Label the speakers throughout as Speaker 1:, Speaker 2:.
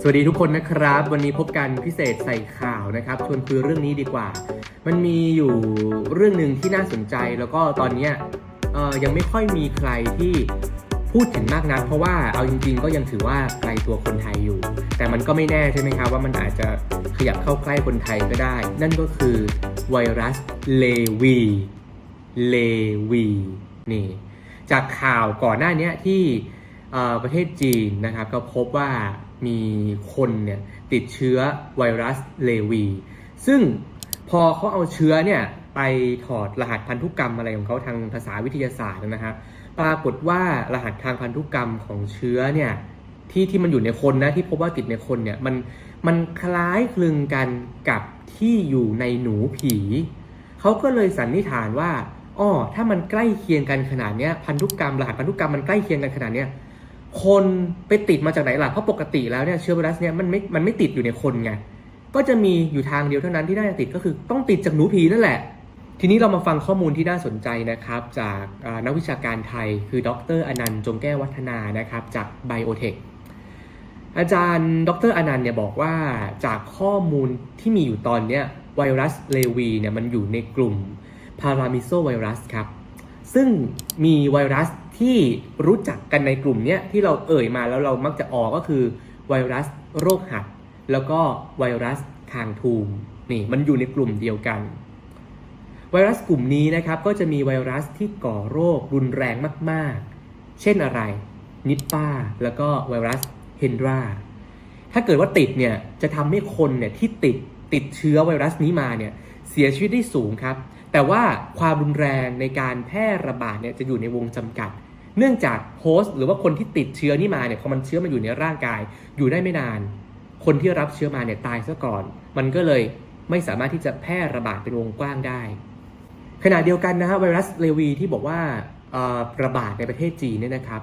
Speaker 1: สวัสดีทุกคนนะครับ วันนี้พบกันพิเศษใส่ข่าวนะครับชวนคุยเรื่องนี้ดีกว่า มันมีอยู่เรื่องหนึ่งที่น่าสนใจแล้วก็ตอนเนี้ยเอ่อยังไม่ค่อยมีใครที่พูดถึงมากนัก เพราะว่าเอาจริง ๆ ก็ยังถือว่าไกลตัวคนไทยอยู่ แต่มันก็ไม่แน่ใช่ไหมครับว่ามันอาจจะขยับเข้าใกล้คนไทยก็ได้ นั่นก็คือไวรัสเลวีเลวีนี่จากข่าวก่อนหน้านี้ที่ประเทศจีนนะครับก็พบว่า มีคนเนี่ยติดเชื้อไวรัสเลวี ซึ่งพอเขาเอาเชื้อเนี่ยไปถอดรหัสพันธุกรรมอะไรของเขาทางภาษาวิทยาศาสตร์นะฮะปรากฏว่ารหัสทางพันธุกรรมของเชื้อเนี่ยที่ที่มันอยู่ในคนนะที่พบว่าติดในคนเนี่ยมันมันคล้ายคลึงกันกับที่อยู่ในหนูผีเขาก็เลยสันนิษฐานว่าอ๋อถ้ามันใกล้เคียงกันขนาดเนี้ยพันธุกรรมรหัสพันธุกรรมมันใกล้เคียงกันขนาดเนี้ย คนไปติดมาจากไหนล่ะ เพราะปกติแล้วเนี่ยเชื้อไวรัสเนี่ยมันไม่ มันไม่ติดอยู่ในคนไง ก็จะมีอยู่ทางเดียวเท่านั้นที่น่าจะติดก็คือต้องติดจากหนูผีนั่นแหละ ทีนี้เรามาฟังข้อมูลที่น่าสนใจนะครับ จากนักวิชาการไทย คือดรอนันต์จงแก้ววัฒนานะครับจากไบโอเทคอาจารย์ดรอนันต์เนี่ยบอกว่าจากข้อมูลที่มีอยู่ตอนเนี้ยไวรัสเลวีเนี่ยมันอยู่ในกลุ่มพารามิโซไวรัสครับ ซึ่งมีไวรัส ที่รู้จักกันในกลุ่มเนี้ยที่เราเอ่ยมาแล้วเรามักจะออกก็คือไวรัสโรคหัด แล้วก็ไวรัสคางทูมนี่มันอยู่ในกลุ่มเดียวกัน ไวรัสกลุ่มนี้นะครับก็จะมีไวรัสที่ก่อโรครุนแรงมากๆ เช่นอะไร นิปป้า แล้วก็ไวรัสเฮนดราถ้าเกิดว่าติดเนี่ยจะทำให้คนเนี่ยที่ติดติดเชื้อไวรัสนี้มาเนี่ยเสียชีวิตได้สูงครับ แต่ว่าความรุนแรงในการแพร่ระบาดเนี่ยจะอยู่ในวงจำกัด เนื่องจากโฮสต์หรือว่าคนที่ติดเชื้อนี่มาเนี่ยพอมันเชื้อมาอยู่ในร่างกาย อยู่ได้ไม่นาน คนที่รับเชื้อมาเนี่ยตายซะก่อน มันก็เลยไม่สามารถที่จะแพร่ระบาดเป็นวงกว้างได้ ขณะเดียวกันนะฮะไวรัสเลวีที่บอกว่าระบาดในประเทศจีนเนี่ยนะครับ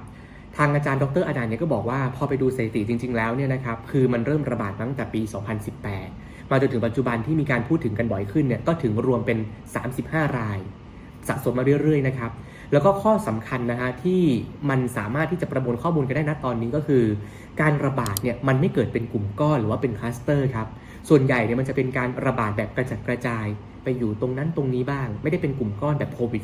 Speaker 1: ทางอาจารย์ดรอนันต์เนี่ยก็บอกว่าพอไปดูสถิติจริง ๆ แล้วเนี่ยนะครับคือมันเริ่มระบาดตั้งแต่ปี 2018 มาจนถึงปัจจุบันที่มีการพูดถึงกันบ่อยขึ้นเนี่ยก็ถึงรวมเป็น 35 ราย สะสมมาเรื่อยๆนะครับ แล้วก็ข้อสำคัญนะฮะที่มันสามารถที่จะประมวลข้อมูลกันได้นะตอนนี้ก็คือ การระบาดเนี่ยมันไม่เกิดเป็นกลุ่มก้อนหรือว่าเป็นคลัสเตอร์ครับส่วนใหญ่เนี่ยมันจะเป็นการระบาดแบบกระจัดกระจาย ไปอยู่ตรงนั้นตรงนี้บ้าง ไม่ได้เป็นกลุ่มก้อนแบบโควิด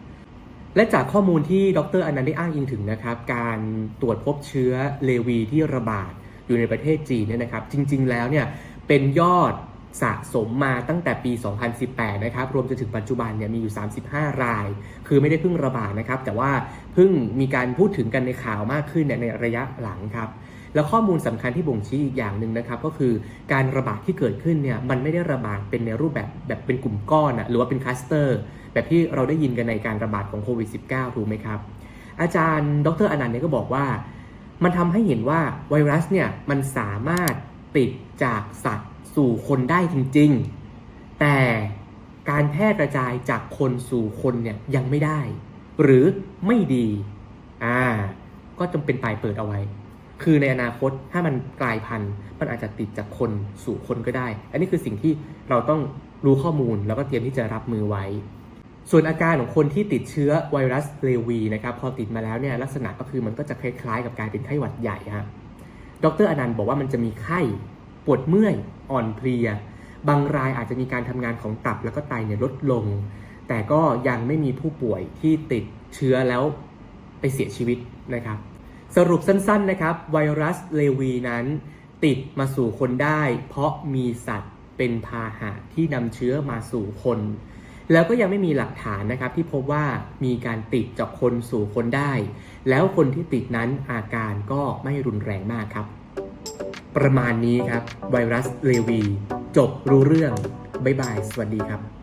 Speaker 1: -19 และจากข้อมูลที่ดรอนันต์ได้อ้างอิงถึงนะครับ การตรวจพบเชื้อเลวีที่ระบาดอยู่ในประเทศจีนเนี่ยนะครับ จริง ๆ แล้วเนี่ยเป็นยอด สะสมมาตั้งแต่ปี 2018 นะครับ รวมจนถึงปัจจุบันเนี่ยมีอยู่ 35 ราย คือไม่ได้เพิ่งระบาดนะครับ แต่ว่าเพิ่งมีการพูดถึงกันในข่าวมากขึ้นในระยะหลังครับ แล้วข้อมูลสำคัญที่บ่งชี้อีกอย่างหนึ่งนะครับ ก็คือการระบาดที่เกิดขึ้นเนี่ยมันไม่ได้ระบาดเป็นในรูปแบบแบบเป็นกลุ่มก้อนอะหรือว่าเป็นคลัสเตอร์ แบบที่เราได้ยินกันในการระบาดของโควิด -19 ถูกไหมครับ อาจารย์ ดรอนันต์เนี่ยก็บอกว่า มันทำให้เห็นว่าไวรัสเนี่ยมันสามารถติดจากสัตว์ สู่คนได้จริง ๆ แต่การแพร่กระจายจากคนสู่คนเนี่ยยังไม่ได้ หรือไม่ดีอ่าก็จำเป็นตายเปิดเอาไว้ คือในอนาคตถ้ามันกลายพันธุ์ มันอาจจะติดจากคนสู่คนก็ได้ อันนี้คือสิ่งที่เราต้องรู้ข้อมูลแล้วก็เตรียมที่จะรับมือไว้ ส่วนอาการของคนที่ติดเชื้อไวรัสเลวีนะครับพอติดมาแล้วเนี่ยลักษณะก็คือมันก็จะคล้ายๆ กับการเป็นไข้หวัดใหญ่ฮะดรอนันต์บอกว่ามันจะมีไข้ ปวดเมื่อยอ่อนเพลีย บางรายอาจจะมีการทำงานของตับแล้วก็ไตเนี่ยลดลง แต่ก็ยังไม่มีผู้ป่วยที่ติดเชื้อแล้วไปเสียชีวิตนะครับ สรุปสั้นๆนะครับ ไวรัสเลวีนั้น ติดมาสู่คนได้ เพราะมีสัตว์เป็นพาหะที่นำเชื้อมาสู่คน แล้วก็ยังไม่มีหลักฐานนะครับที่พบว่ามีการติดจากคนสู่คนได้ แล้วคนที่ติดนั้นอาการก็ไม่รุนแรงมากครับ ประมาณนี้ครับ ไวรัสเลวี จบรู้เรื่อง บ๊ายบาย สวัสดีครับ